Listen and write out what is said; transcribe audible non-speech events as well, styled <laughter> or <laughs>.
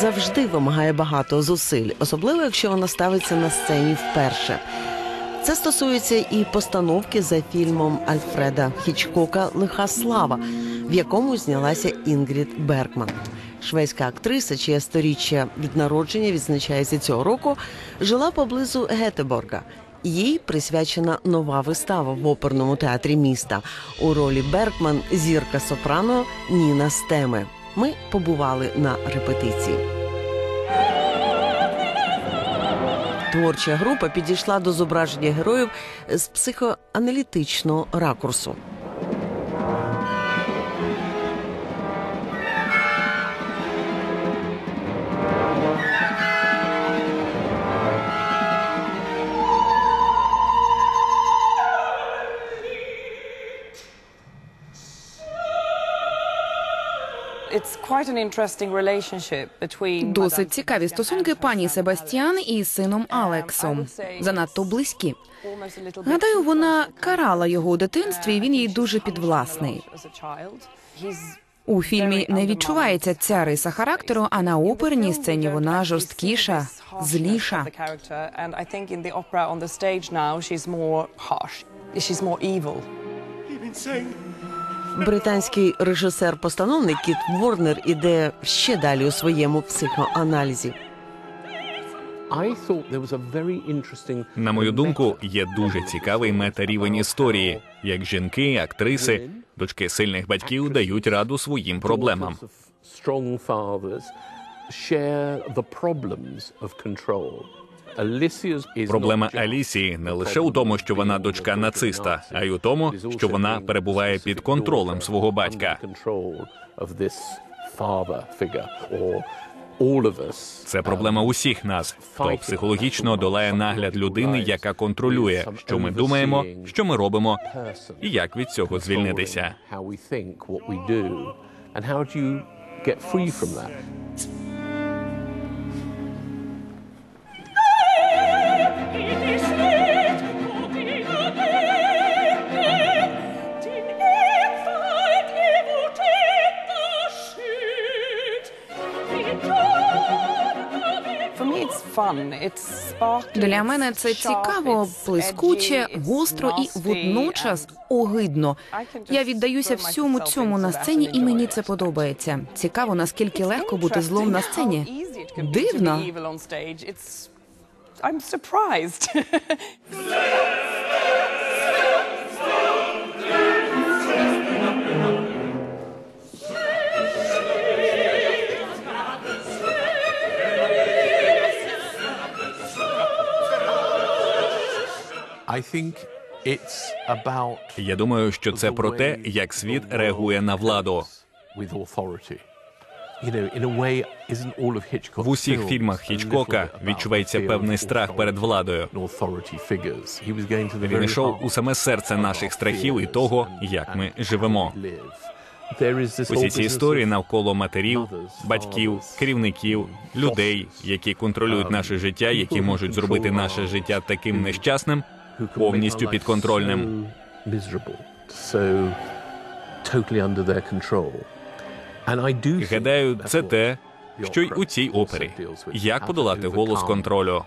завжди вимагає багато зусиль, особливо якщо вона ставиться на сцені вперше. Це стосується і постановки за фільмом Альфреда Хічкока Лиха слава, в якому знялася Інгрід Бергман. Шведська актриса, чиє сторіччя від народження відзначається цього року, жила поблизу Гетеборга. Їй присвячена нова вистава в оперному театрі міста. У ролі Бергман зірка сопрано Ніна Стеме. Ми побували на репетиції. Творча група підійшла до зображення героїв з психоаналітичного ракурсу. Досить цікаві стосунки пані Себастьян і сином Алексом. Занадто близькі. Гадаю, вона карала його у дитинстві, і він їй дуже підвласний. У фільмі не відчувається ця риса характеру, а на оперній сцені вона жорсткіша, зліша. Британський режисер-постановник Кіт Ворнер іде ще далі у своєму психоаналізі. На мою думку, є дуже цікавий метарівень історії, як жінки, актриси, дочки сильних батьків дають раду своїм проблемам. Проблема Алісії не лише у тому, що вона дочка нациста, а й у тому, що вона перебуває під контролем свого батька. Це проблема усіх нас, хто психологічно долає нагляд людини, яка контролює, що ми думаємо, що ми робимо, і як від цього звільнитися. Для мене це цікаво, блискуче, гостро і водночас огидно. Я віддаюся всьому цьому на сцені, і мені це подобається. Цікаво, наскільки легко бути злом на сцені. Дивно. I'm surprised. <laughs> Я думаю, що це про те, як світ реагує на владу. В усіх фільмах Хічкока відчувається певний страх перед владою. Він йшов у саме серце наших страхів і того, як ми живемо. Усі ці історії навколо матерів, батьків, керівників, людей, які контролюють наше життя, які можуть зробити наше життя таким нещасним, повністю підконтрольним. Гадаю, це те, що й у цій опері. Як подолати голос контролю?